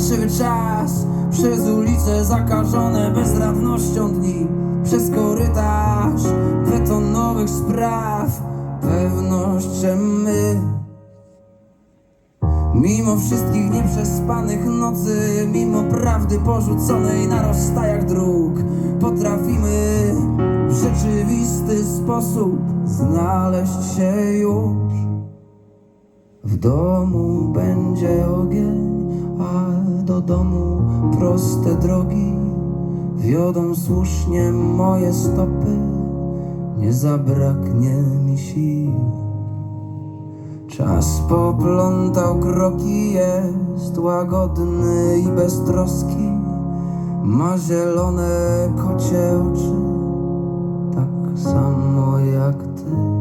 Parszywy czas Przez ulice zakażone bezradnością dni. Przez korytarz betonowych spraw Pewność, że my. Mimo wszystkich nieprzespanych nocy Mimo prawdy porzuconej na rozstajach dróg Potrafimy w rzeczywisty sposób Znaleźć się już. W domu będzie proste drogi. Wiodą słusznie moje stopy, nie zabraknie mi sił. Czas poplątał kroki, jest łagodny i beztroski, ma zielone kocie oczy, tak samo jak ty.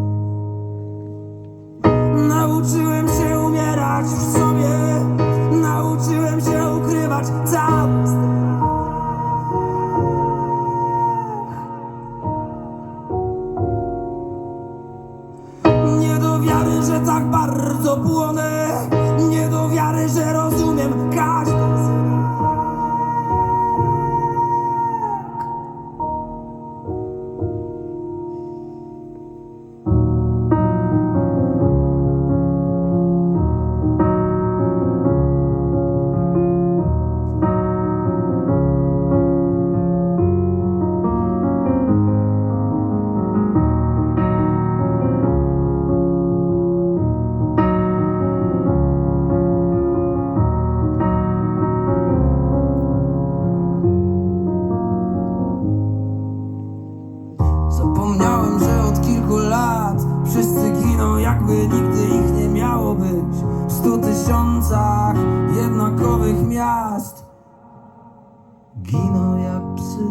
Zapomniałem, że od kilku lat Wszyscy giną jakby nigdy ich nie miało być. W stu tysiącach jednakowych miast Giną jak psy.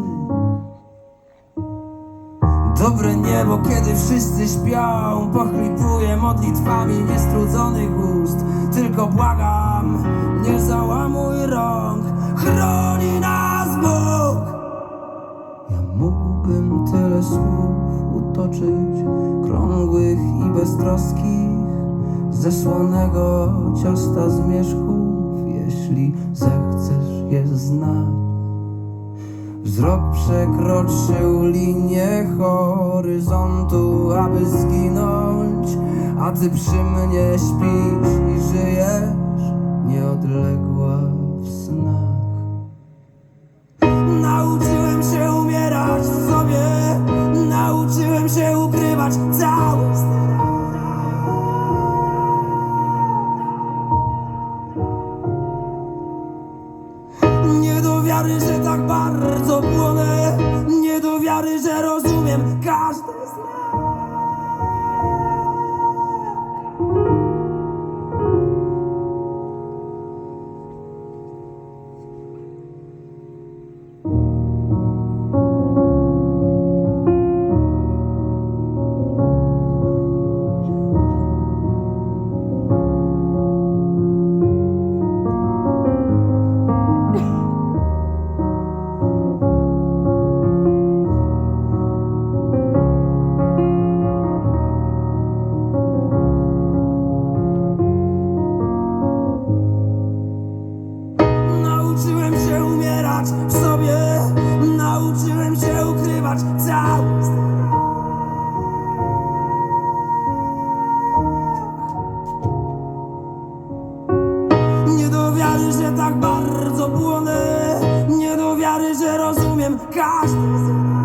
Dobre niebo, kiedy wszyscy śpią Pochlipuję modlitwami niestrudzonych ust. Tylko błagam, nie załamuj ze słonego ciasta zmierzchów, jeśli zechcesz je znać. Wzrok przekroczył linię horyzontu, aby zginąć, a ty przy mnie śpisz i żyjesz nieodległa w snach. Nauczyłem się umierać w sobie Nauczyłem się ukrywać cały tak bardzo płonę Nie do wiary, że rozumiem każdy am, gosh.